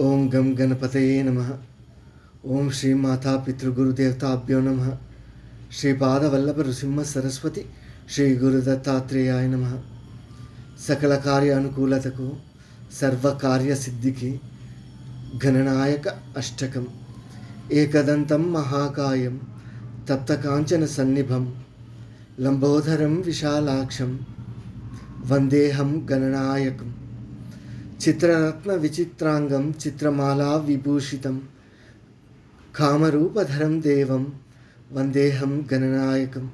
ఓం గం గణపతయే నమ. ఓం శ్రీ మాతా పితృగురుదేవతాభ్యో నమ. శ్రీ పాదవల్లభ నృసింహ సరస్వతి శ్రీ గురుదత్తాత్రేయాయ నమ. సకల కార్య అనుకూలతకు సర్వకార్య సిద్ధికి గణనాయక అష్టకం. ఏకదంతం మహాకాయం తప్తకాంచన సన్నిభం లంబోధరం విశాలాక్షం వందేహం గణనాయకం. చిత్రరత్న విచిత్రాంగం చిత్రమాలా విభూషితం. కామరూపధరం దేవం వందేహం గణనాయకం.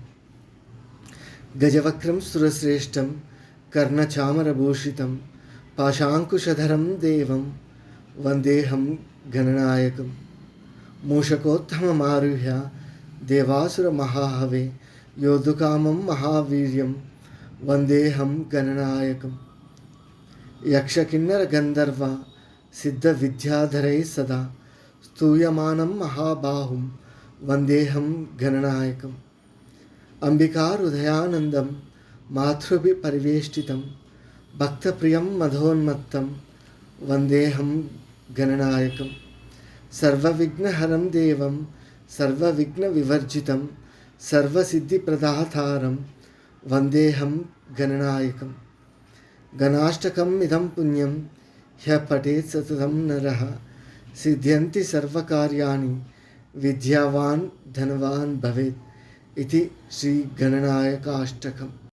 గజవక్రం సురశ్రేష్టం కర్ణచామరభూషితం. పాశాంకుశధరం దేవం వందేహం గణనాయకం. మూషకోత్తమమారుహ్య దేవాసుర మహాహవే యోధుకామం మహావీర్యం వందేహం గణనాయకం. యక్షకిన్నర గంధర్వ సిద్ధ విద్యాధరై సదా. స్తూయమానం మహాబాహుం వందేహం గణనాయకం. అంబికాహృదయానందం మాతృభి పరివేష్టితం. భక్తప్రియం మధోన్మత్తం వందేహం గణనాయకం. సర్వవిఘ్నహరం దేవం సర్వవిఘ్న వివర్జితం సర్వసిద్ధిప్రదాతారం వందేహం గణనాయకం. గణాష్టకం ఇదం పుణ్యం హ్య పఠేత్ సతతం నర సిద్ధ్యంతి సర్వకార్యాణి విద్యావాన్ ధనవాన్ భవేత్ ఇది శ్రీ గణనాయకాష్టకం